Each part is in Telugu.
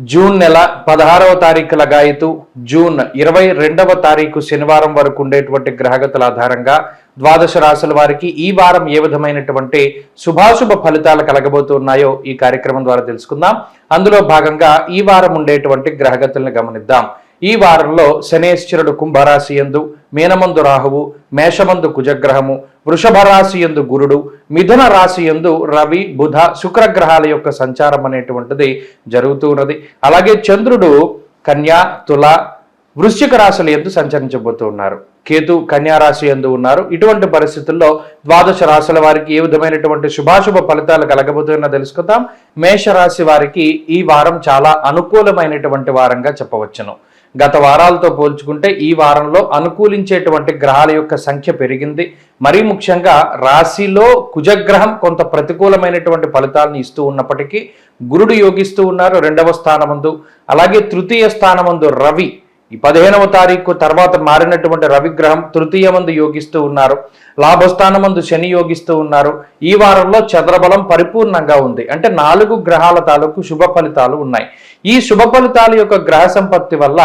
జూన్ నెల పదహారవ తారీఖు గాయతు జూన్ ఇరవై రెండవ తారీఖు శనివారం వరకు ఉండేటువంటి గ్రహగతుల ఆధారంగా ద్వాదశ రాశుల వారికి ఈ వారం ఏ విధమైనటువంటి శుభాశుభ ఫలితాలు కలగబోతున్నాయో ఈ కార్యక్రమం ద్వారా తెలుసుకుందాం. అందులో భాగంగా ఈ వారం ఉండేటువంటి గ్రహగతులను గమనిద్దాం. ఈ వారంలో శనేశ్వరుడు కుంభరాశి ఎందు మీనమందు రాహువు మేషమందు కుజగ్రహము వృషభ రాశి ఎందు గురుడు మిథున రాశి ఎందు రవి బుధ శుక్రగ్రహాల యొక్క సంచారం అనేటువంటిది జరుగుతూ ఉన్నది అలాగే చంద్రుడు కన్యా తుల వృశ్చిక రాశుల ఎందు సంచరించబోతూ ఉన్నారు కేతు కన్యా రాశి ఎందు ఉన్నారు. ఇటువంటి పరిస్థితుల్లో ద్వాదశ రాశుల వారికి ఏ విధమైనటువంటి శుభాశుభ ఫలితాలు కలగబోతున్నా తెలుసుకుందాం. మేషరాశి వారికి ఈ వారం చాలా అనుకూలమైనటువంటి వారంగా చెప్పవచ్చును. గత వారాలతో పోల్చుకుంటే ఈ వారంలో అనుకూలించేటువంటి గ్రహాల యొక్క సంఖ్య పెరిగింది. మరీ ముఖ్యంగా రాశిలో కుజగ్రహం కొంత ప్రతికూలమైనటువంటి ఫలితాలను ఇస్తూ ఉన్నప్పటికీ గురుడు యోగిస్తూ ఉన్నారు రెండవ స్థానమందు. అలాగే తృతీయ స్థానమందు రవి ఈ పదిహేనవ తారీఖు తర్వాత మారినటువంటి రవిగ్రహం తృతీయ మందు యోగిస్తూ ఉన్నారు. లాభస్థానమందు శని యోగిస్తూ ఉన్నారు. ఈ వారంలో చంద్రబలం పరిపూర్ణంగా ఉంది. అంటే నాలుగు గ్రహాల తాలూకు శుభ ఫలితాలు ఉన్నాయి. ఈ శుభ ఫలితాల యొక్క గ్రహ సంపత్తి వల్ల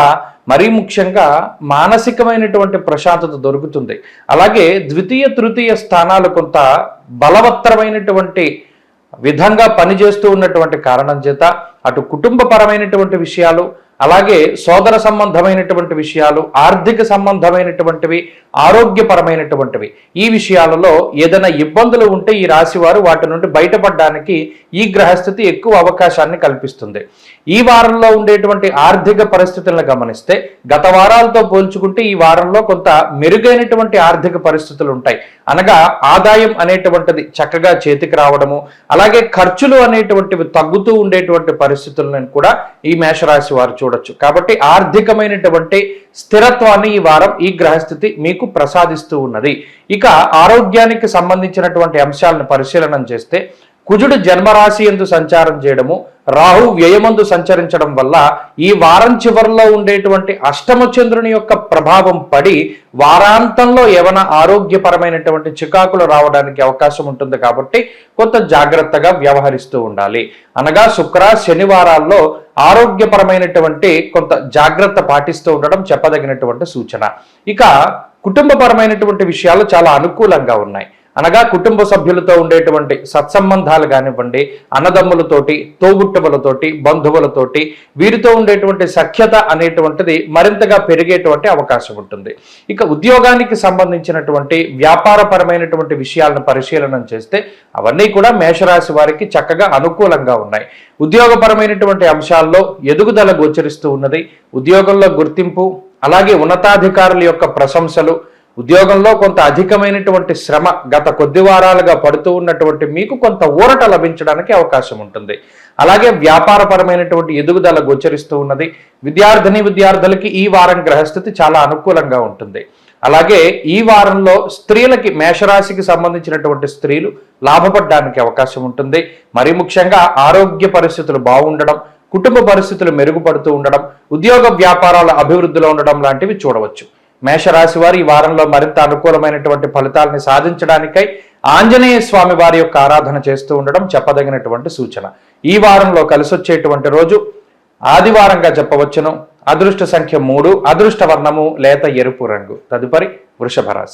మరీ ముఖ్యంగా మానసికమైనటువంటి ప్రశాంతత దొరుకుతుంది. అలాగే ద్వితీయ తృతీయ స్థానాలు కొంత బలవత్తరమైనటువంటి విధంగా పనిచేస్తూ ఉన్నటువంటి కారణం చేత అటు కుటుంబపరమైనటువంటి విషయాలు అలాగే సోదర సంబంధమైనటువంటి విషయాలు ఆర్థిక సంబంధమైనటువంటివి ఆరోగ్యపరమైనటువంటివి ఈ విషయాలలో ఏదైనా ఇబ్బందులు ఉంటే ఈ రాశి వారు వాటి నుండి బయటపడడానికి ఈ గ్రహస్థితి ఎక్కువ అవకాశాన్ని కల్పిస్తుంది. ఈ వారంలో ఉండేటువంటి ఆర్థిక పరిస్థితులను గమనిస్తే గత వారాలతో పోల్చుకుంటే ఈ వారంలో కొంత మెరుగైనటువంటి ఆర్థిక పరిస్థితులు ఉంటాయి. అనగా ఆదాయం అనేటువంటిది చక్కగా చేతికి రావడము అలాగే ఖర్చులు అనేటువంటివి తగ్గుతూ ఉండేటువంటి పరిస్థితులను కూడా ఈ మేషరాశి వారు చూడొచ్చు. కాబట్టి ఆర్థికమైనటువంటి స్థిరత్వాన్ని ఈ వారం ఈ గ్రహస్థితి మీకు ప్రసాదిస్తూ ఉన్నది. ఇక ఆరోగ్యానికి సంబంధించినటువంటి అంశాలను పరిశీలన చేస్తే కుజుడు జన్మరాశి ఎందు సంచారం చేయడము రాహు వ్యయమందు సంచరించడం వల్ల ఈ వారం చివరిలో ఉండేటువంటి అష్టమ చంద్రుని యొక్క ప్రభావం పడి వారాంతంలో ఏమైనా ఆరోగ్యపరమైనటువంటి చికాకులు రావడానికి అవకాశం ఉంటుంది కాబట్టి కొంత జాగ్రత్తగా వ్యవహరిస్తూ ఉండాలి. అనగా శుక్ర శనివారాల్లో ఆరోగ్యపరమైనటువంటి కొంత జాగ్రత్త పాటిస్తూ ఉండడం చెప్పదగినటువంటి సూచన. ఇక కుటుంబపరమైనటువంటి విషయాలు చాలా అనుకూలంగా ఉన్నాయి. అనగా కుటుంబ సభ్యులతో ఉండేటువంటి సత్సంబంధాలు కానివ్వండి అన్నదమ్ములతోటి తోబుట్టువులతోటి బంధువులతోటి వీరితో ఉండేటువంటి సఖ్యత అనేటువంటిది మరింతగా పెరిగేటువంటి అవకాశం ఉంటుంది. ఇక ఉద్యోగానికి సంబంధించినటువంటి వ్యాపారపరమైనటువంటి విషయాలను పరిశీలన చేస్తే అవన్నీ కూడా మేషరాశి వారికి చక్కగా అనుకూలంగా ఉన్నాయి. ఉద్యోగపరమైనటువంటి అంశాల్లో ఎదుగుదల గోచరిస్తూ ఉన్నది. ఉద్యోగంలో గుర్తింపు అలాగే ఉన్నతాధికారుల యొక్క ప్రశంసలు ఉద్యోగంలో కొంత అధికమైనటువంటి శ్రమ గత కొద్ది వారాలుగా పడుతూ ఉన్నటువంటి మీకు కొంత ఊరట లభించడానికి అవకాశం ఉంటుంది. అలాగే వ్యాపారపరమైనటువంటి ఎదుగుదల గోచరిస్తూ ఉన్నది. విద్యార్థిని విద్యార్థులకి ఈ వారం గ్రహస్థితి చాలా అనుకూలంగా ఉంటుంది. అలాగే ఈ వారంలో స్త్రీలకి మేషరాశికి సంబంధించినటువంటి స్త్రీలు లాభపడడానికి అవకాశం ఉంటుంది. మరి ముఖ్యంగా ఆరోగ్య పరిస్థితులు బాగుండడం కుటుంబ పరిస్థితులు మెరుగుపడుతూ ఉండడం ఉద్యోగ వ్యాపారాల అభివృద్ధిలో ఉండడం లాంటివి చూడవచ్చు. మేషరాశి వారు ఈ వారంలో మరింత అనుకూలమైనటువంటి ఫలితాలని సాధించడానికై ఆంజనేయ స్వామి వారి యొక్క ఆరాధన చేస్తూ ఉండడం చెప్పదగినటువంటి సూచన. ఈ వారంలో కలిసొచ్చేటువంటి రోజు ఆదివారంగా చెప్పవచ్చును. అదృష్ట సంఖ్య మూడు అదృష్ట వర్ణము లేత ఎరుపు రంగు. తదుపరి వృషభ రాశి.